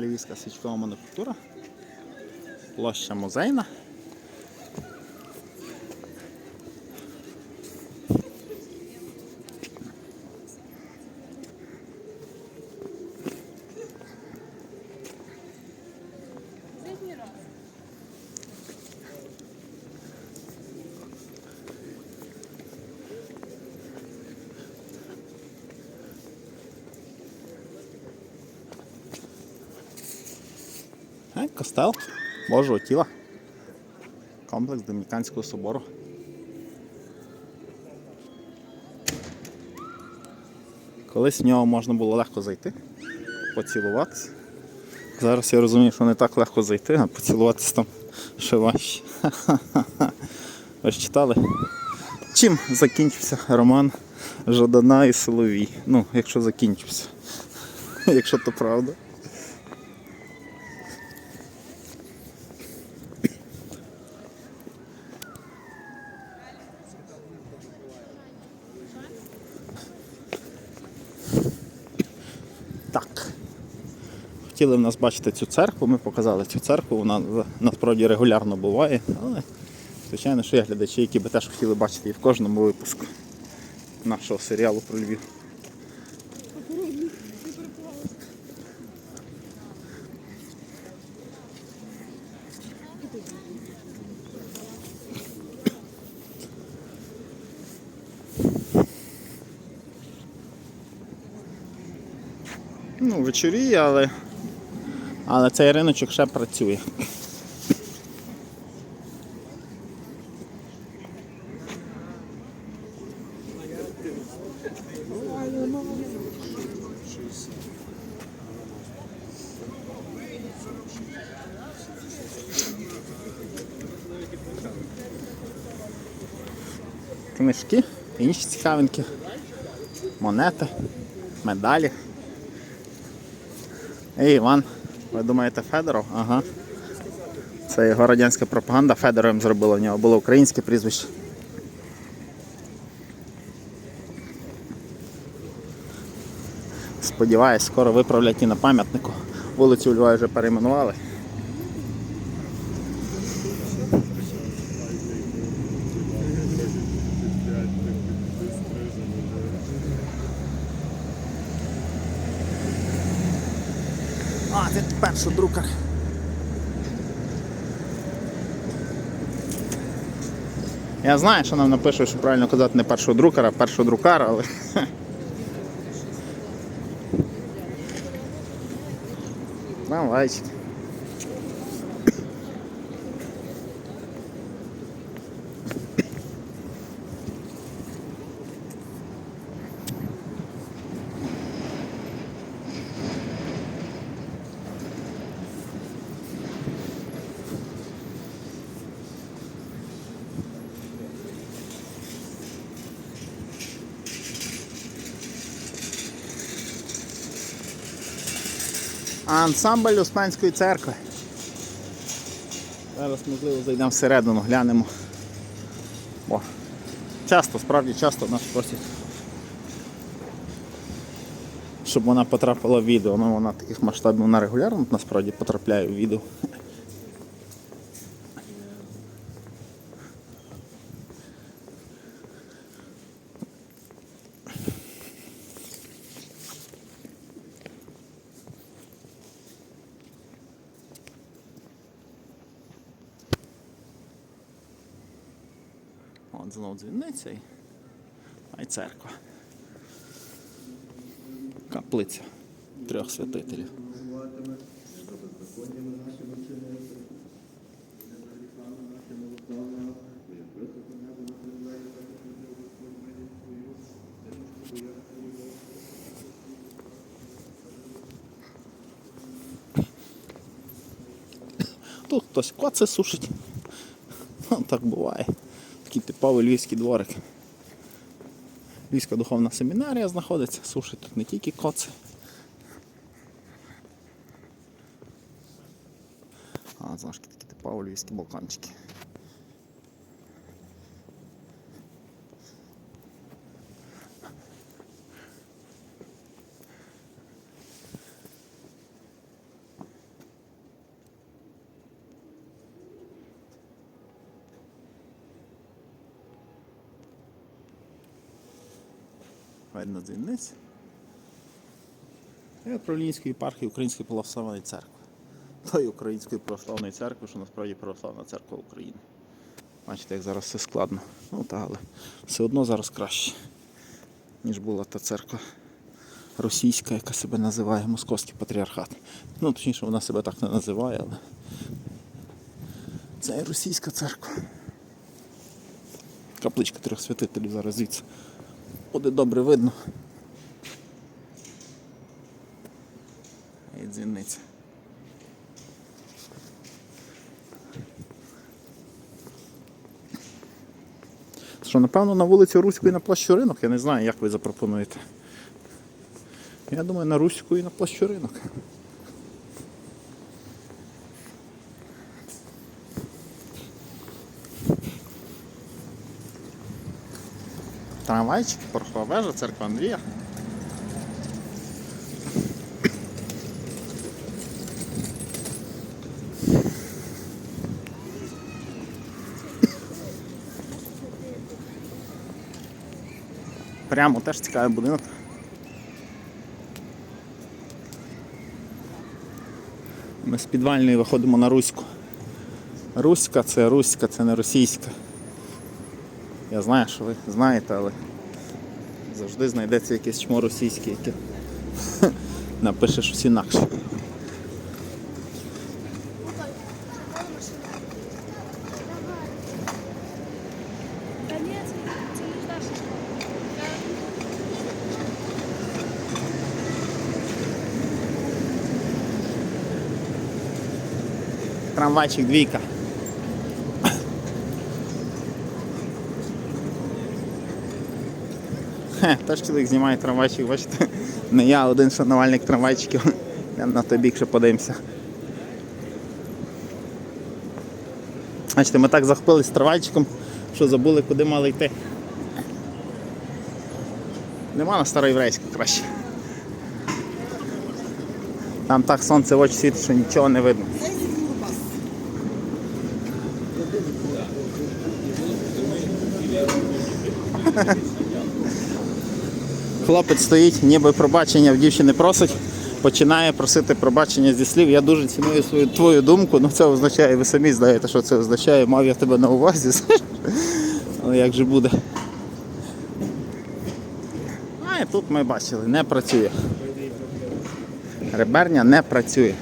Львівська свічкова мануфактура. Площа музейна. Костел Божого тіла. Комплекс Домініканського собору. Колись в нього можна було легко зайти, поцілуватися. Зараз я розумію, що не так легко зайти, а поцілуватися там ще важче. Ви ж читали? Чим закінчився роман Жадана і Соловій? Ну, якщо закінчився. Якщо то правда. Хотіли в нас бачити цю церкву, ми показали цю церкву, вона насправді регулярно буває, але звичайно, що є глядачі, які би теж хотіли бачити її в кожному випуску нашого серіалу про Львів. Ну, вечоріє, але, але цей риночок ще працює. Книжки, інші цікавинки, монети, медалі. Ей, Іван, ви думаєте Федоров? Ага. Це його радянська пропаганда Федоровим зробила, в нього було українське прізвище. Сподіваюсь, скоро виправлять і на пам'ятнику. Вулицю у вже перейменували. А, перший друкар. Я знаю, що нам напишуть, що правильно казати не першого друкара, а першого друкара, але. Трамвайчик. Ансамбль Успенської церкви. Зараз, можливо, зайдемо всередину, глянемо. О, часто, справді часто нас просять, щоб вона потрапила в відео. Ну, вона таких масштабів вона регулярно насправді потрапляє в відео. От знову дзвіниця і, а церква. Каплиця трьох святителів. Тут хтось коце сушить. Ну, так буває. Такий типовий львівський дворик. Львівська духовна семінарія знаходиться, сушить тут не тільки коци. А, ж таки типові львівські балкончики. Видно дзвіниць. І управлінської єпархії Української православної церкви. Тої Української православної церкви, що насправді православна церква України. Бачите, як зараз все складно. Ну та, але все одно зараз краще, ніж була та церква російська, яка себе називає Московський патріархат. Ну, точніше, вона себе так не називає, але це і російська церква. Капличка трьох святителів зараз звідси. Буде добре видно. І дзвіниця. Що, напевно, на вулицю Руську і на площу ринок, я не знаю, як ви запропонуєте. Я думаю, на Руську і на площу ринок. Трамвайчик, порохова вежа, церква Андрія. Прямо теж цікавий будинок. Ми з підвальної виходимо на Руську. Руська це Руська, це не російська. Я знаю, що ви знаєте, але завжди знайдеться якесь чмо російське, яке напише щось інакше. Трамвайчик двійка. Теж чоловік знімає трамвайчик, бачите? Не я, один шанувальник трамвайчиків. Йдемо на той бік ще подивимося. Бачите, ми так захопились трамвайчиком, що забули, куди мали йти. Нема на староєврейську краще. Там так сонце в очі світить, що нічого не видно. Хлопець стоїть, ніби пробачення в дівчини просить, починає просити пробачення зі слів. Я дуже ціную свою твою думку, ну це означає, ви самі знаєте, що це означає, мав я тебе на увазі. Але як же буде? А і тут ми бачили, не працює. Реберня не працює.